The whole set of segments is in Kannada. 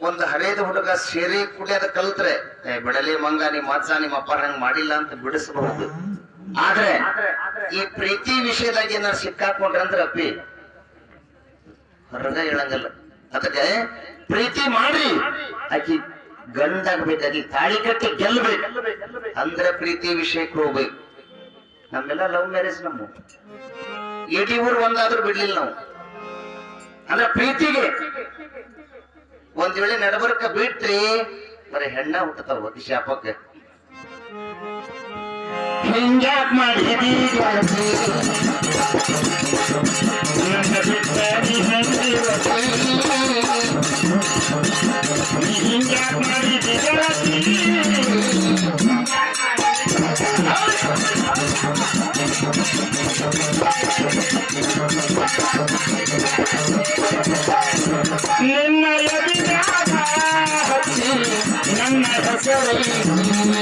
ಒಂದು ಹಳೇದ ಹುಡುಗ ಸೇರಿ ಕುಡಿಯೋದ ಕಲ್ತ್ರೆ ಬಿಡಲಿ ಮಂಗ, ನಿಮ್ಮ ಅಜ್ಜ ನಿಮ್ಮ ಅಪ್ಪ ಹಂಗ್ ಮಾಡಿಲ್ಲ ಅಂತ ಬಿಡಿಸಬಹುದು. ಆದ್ರೆ ಈ ಪ್ರೀತಿ ವಿಷಯದಾಗ ಏನಾರು ಸಿಕ್ಕಾಕೊಂಡ್ರೆ ಅಂದ್ರೆ ಅಪ್ಪಿ ಹೊರಗ ಹೇಳಂಗಲ್ಲ ಅದಕ್ಕೆ ಪ್ರೀತಿ ಮಾಡಿ ಆಕಿ ಗಂಡಾಗ್ಬೇಕಾಗಿ ತಾಳಿ ಕಟ್ಟಿ ಗೆಲ್ಬೇಕು. ಅಂದ್ರೆ ಪ್ರೀತಿ ವಿಷಯಕ್ಕೆ ಹೋಗ್ಬೇಕು. ನಮ್ಮೆಲ್ಲ ಲವ್ ಮ್ಯಾರೇಜ್ ನಮ್ಮ. ಏಟಿ ಊರು ಒಂದಾದ್ರೂ ಬಿಡ್ಲಿಲ್ಲ ನಾವು. ಅಂದ್ರೆ ಪ್ರೀತಿಗೆ ಒಂದ್ ವೇಳೆ ನಡಬರ್ಕ ಬಿಟ್ರಿ ಬರೀ ಹೆಣ್ಣ ಹುಟ್ಟತಾವ ಈ ಶಾಪಕ್ಕೆ ಹಿಂಗ್ಯಾಕ್ ಮಾಡಿದಿ ನನ್ನ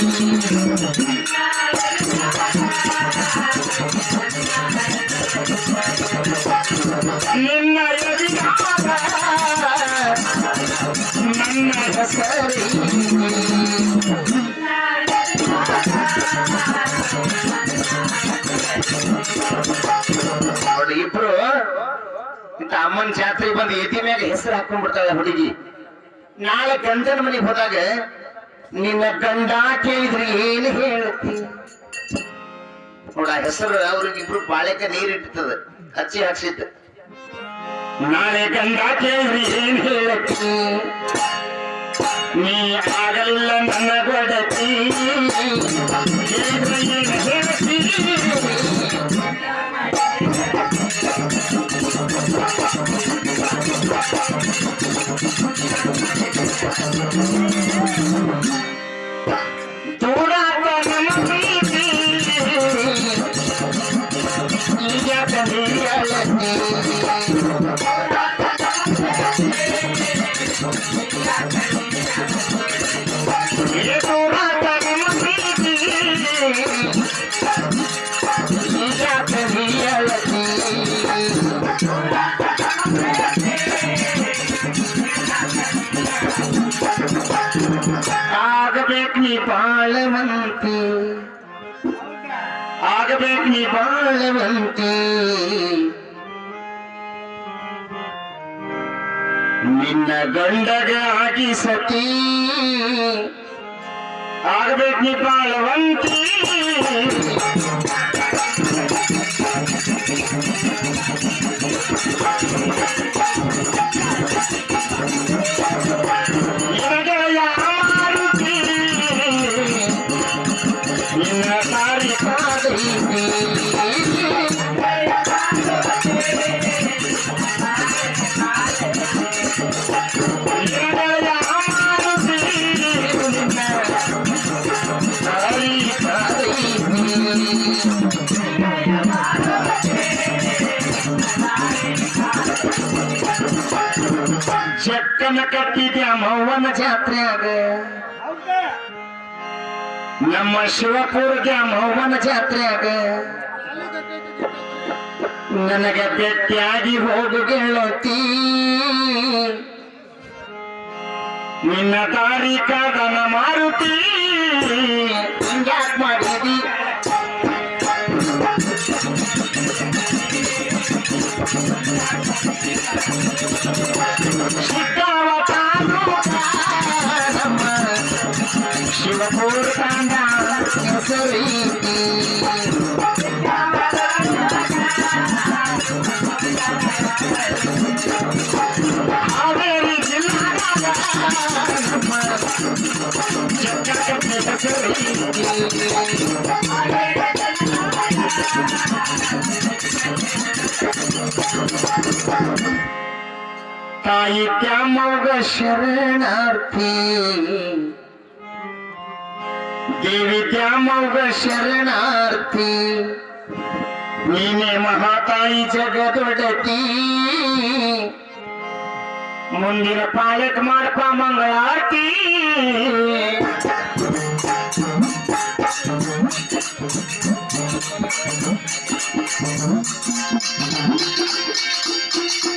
ಎದಿರಾಗ ನೋಡಿ ಇಬ್ರು. ಇಂತ ಅಮ್ಮನ ಜಾತ್ರೆ ಬಂದು ಎದಿ ಮ್ಯಾಗ ಹೆಸರು ಹಾಕೊಂಡ್ಬಿಡ್ತಾಳೆ ಹುಡುಗಿ. ನಾಳೆ ಗಂಡನ ಮನೆಗೆ ಹೋದಾಗ ನಿನ್ನ ಗಂಡ ಕೇಳಿದ್ರೆ ಏನು ಹೇಳುತ್ತಿ ನೋಡ ಹೆಸರು ಅವ್ರಿಗಿಬ್ರು ಬಾಳೆಕ ನೀರಿಟ್ಟಿರ್ತದ, ಹಚ್ಚಿ ಹಾಕ್ಸಿದ್ದ. ನಾಳೆ ಗಂಡ ಕೇಳಿದ್ರಿ ಏನ್ ಹೇಳುತ್ತಿ ನೀ ಆಗಲಿಲ್ಲ ನನ್ನ ಗೊಡತಿ তোর ಆಗಬೇಕು ನೀ ಬಾಳವಂತೆ. ಆಗಬೇಕು ನೀ ಬಾಳವಂತೆ. ನಿನ್ನ ಗಂಡಗ ಆಗಿ ಸತಿ. ಆಗಬೇಕು ನೀ ಬಾಳವಂತಿ. ಚಕ್ಕನ ಕಟ್ಟಿದ್ಯ ಮೌವನ ಜಾತ್ರೆಯಾಗ ನಮ್ಮ ಶಿವಪುರದ ಮೌವನ ಜಾತ್ರೆಯಾಗ ನನಗೆ ಬೆಟ್ಟಿಯಾಗಿ ಹೋಗು ಗೆಳತಿ. ನಿನ್ನ ತಾರೀಕಾದನ ಮಾರುತಿ. ಹಿಂಗ್ಯಾಕ್ ಮಾಡಿದಿ? ಸಿಕ್ಕಾವ ತಾಲೂಕ ನಮ್ಮ ಶಿವಪುರ ತಾಂಡ ಹೆಸರೀತಿ ताई त्या मग शरणार्थी. देवी त्या मग शरणार्थी. मीने महाताई जगदोडती मंदिर पालक मारपा मंगळारती. Thank you.